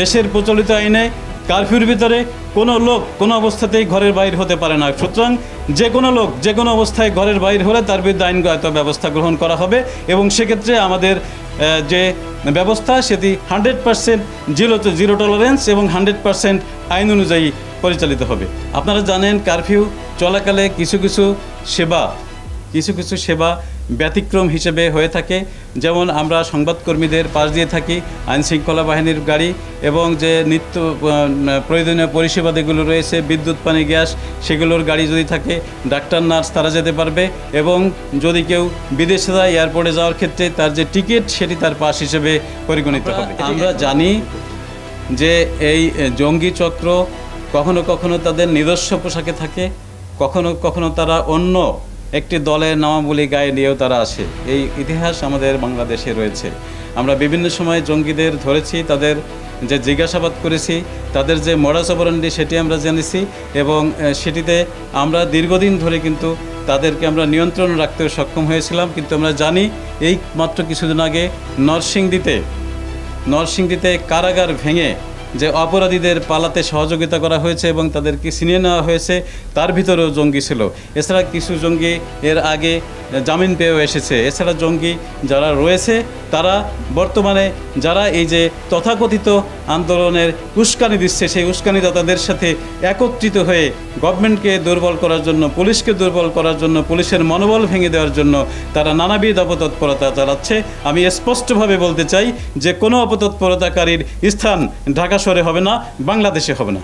দেশের প্রচলিত আইনে কারফিউর ভিতরে কোনো লোক কোনো অবস্থাতেই ঘরের বাইর হতে পারে না। সুতরাং যে কোনো লোক যে কোনো অবস্থায় ঘরের বাইর হলে তার বিরুদ্ধে আইনগত ব্যবস্থা গ্রহণ করা হবে এবং সেক্ষেত্রে আমাদের যে ব্যবস্থা সেটি hundred percent zero zero tolerance এবং হান্ড্রেড পার্সেন্ট আইন অনুযায়ী পরিচালিত হবে। আপনারা জানেন কারফিউ চলাকালে কিছু কিছু সেবা, কিছু কিছু সেবা ব্যতিক্রম হিসেবে হয়ে থাকে। যেমন আমরা সংবাদকর্মীদের পাশ দিয়ে থাকি আইনশৃঙ্খলা বাহিনীর গাড়ি এবং যে নিত্য প্রয়োজনীয় পরিষেবা যেগুলো রয়েছে বিদ্যুৎ পানি গ্যাস সেগুলোর গাড়ি যদি থাকে ডাক্তার নার্স তারা যেতে পারবে এবং যদি কেউ বিদেশে যায় এয়ারপোর্টে যাওয়ার ক্ষেত্রে তার যে টিকিট সেটি তার পাস হিসেবে পরিগণিত হবে। আমরা জানি যে এই জঙ্গি চক্র কখনো কখনো তাদের নিজস্ব পোশাকে থাকে কখনো কখনো তারা অন্য একটি দলের নামাবলী গায়ে নিয়েও তারা আসে। এই ইতিহাস আমাদের বাংলাদেশে রয়েছে। আমরা বিভিন্ন সময় জঙ্গিদের ধরেছি, তাদের যে জিজ্ঞাসাবাদ করেছি, তাদের যে অপরান্ডি সেটি আমরা জেনেছি এবং সেটিতে আমরা দীর্ঘদিন ধরে কিন্তু তাদেরকে আমরা নিয়ন্ত্রণ রাখতে সক্ষম হয়েছিলাম। কিন্তু আমরা জানি, এই মাত্র কিছুদিন আগে নরসিংদীতে নরসিংদীতে কারাগার ভেঙে যে অপরাধীদের পালাতে সহযোগিতা করা হয়েছে এবং তাদেরকে ছিনিয়ে নেওয়া হয়েছে, তার ভিতরেও জঙ্গি ছিল। এছাড়া কিছু জঙ্গি এর আগে জামিন পেয়েও এসেছে। এছাড়া জঙ্গি যারা রয়েছে তারা বর্তমানে যারা এই যে তথাকথিত আন্দোলনের উস্কানি দিচ্ছে, সেই উস্কানিদাতাদের সাথে একত্রিত হয়ে গভর্নমেন্টকে দুর্বল করার জন্য, পুলিশকে দুর্বল করার জন্য, পুলিশের মনোবল ভেঙে দেওয়ার জন্য তারা নানাবিধ অপতৎপরতা চালাচ্ছে। আমি স্পষ্টভাবে বলতে চাই যে কোনো অপতৎপরতাকারীর স্থান ঢাকা শহরে হবে না, বাংলাদেশে হবে না।